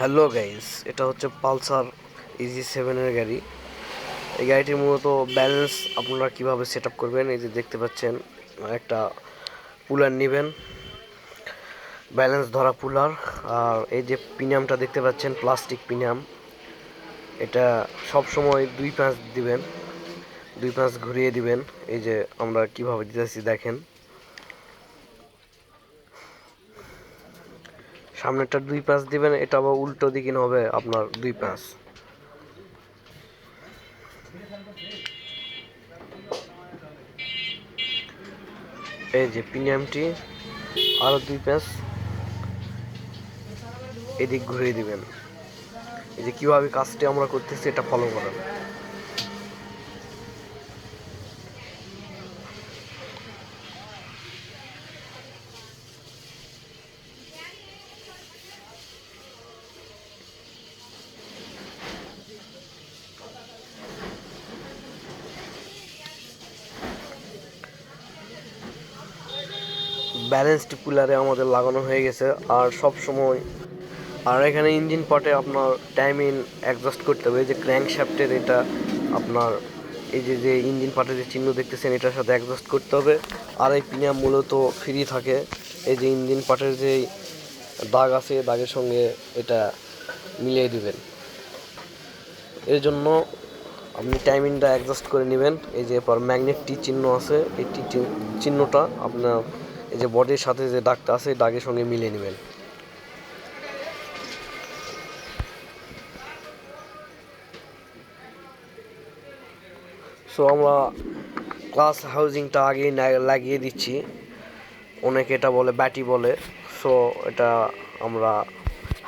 Hello guys এটা হচ্ছে Pulsar easy সেভেনের গাড়ি। এই গাড়িটির মূলত ব্যালেন্স আপনারা কীভাবে সেট আপ করবেন, এই যে দেখতে পাচ্ছেন, একটা পুলার নেবেন। ব্যালেন্স ধরা পুলার আর এই যে পিনিয়ামটা দেখতে পাচ্ছেন প্লাস্টিক পিনিয়াম এটা সব সময় দুই পাঁচ দিবেন, দুই পাঁচ ঘুরিয়ে দিবেন। এই যে আমরা কীভাবে দিতেছি, দেখেন। সামনেরটা দুই পাঁচ দিবেন, এটা আবার উল্টো দিকে হবে আপনার দুই পাঁচ। এই যে প্রিমিয়ামটি, আরও দুই পাঁচ। এদিক ঘুরিয়ে দিবেন। এই যে কীভাবে কাজটি আমরা করতেছি, এটা ফলো করেন। ব্যালেন্সড কুলারে আমাদের লাগানো হয়ে গেছে আর সব সময় আর এখানে ইঞ্জিন পার্টে আপনার টাইমিং অ্যাডজাস্ট করতে হবে। এই যে ক্র্যাঙ্ক শ্যাফটের এটা আপনার এই যে যে ইঞ্জিন পার্টের যে চিহ্ন দেখতেছেন, এটার সাথে অ্যাডজাস্ট করতে হবে। আর এই প্রিমিয়াম মূলত ফ্রি থাকে। এই যে ইঞ্জিন পার্টের যে দাগ আছে দাগের সঙ্গে এটা মিলিয়ে দিবেন। এর জন্য আপনি টাইমিংটা অ্যাডজাস্ট করে নেবেন। এই যে পর ম্যাগনেট টি চিহ্ন আছে, এই টি চিহ্নটা আপনার এই যে বডির সাথে যে দাগটা আছে, এই দাগের সঙ্গে মিলিয়ে নেবেন। সো আমরা ক্লাস হাউজিংটা আগেই লাগিয়ে দিচ্ছি। অনেকে এটা বলে ব্যাটি বলে। সো এটা আমরা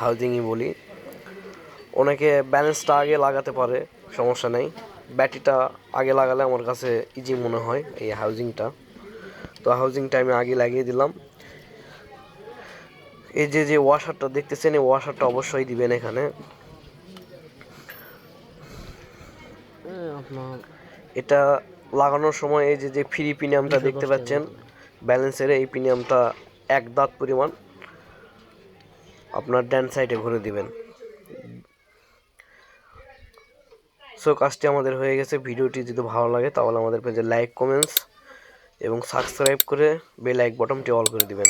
হাউজিংই বলি। অনেকে ব্যালেন্সটা আগে লাগাতে পারে, সমস্যা নেই। ব্যাটিটা আগে লাগালে আমার কাছে ইজি মনে হয় এই হাউজিংটা তো হাউজিং আমি আগে লাগিয়ে দিলাম। এই যে যে ওয়াশারটা দেখতেছেন এই ওয়াশারটা অবশ্যই দিবেন এখানে। এটা লাগানোর সময় এই যে যে ফ্রি প্রিমিয়ামটা দেখতে পাচ্ছেন ব্যালেন্সের এই প্রিমিয়ামটা এক দাঁত পরিমাণ আপনার ড্যান সাইডে ঘুরে দিবেন। সো কাজটি আমাদের হয়ে গেছে। ভিডিওটি যদি ভালো লাগে তাহলে আমাদের পেজে লাইক কমেন্টস এবং সাবস্ক্রাইব করে বেল আইক বটনটি অল করে দিবেন।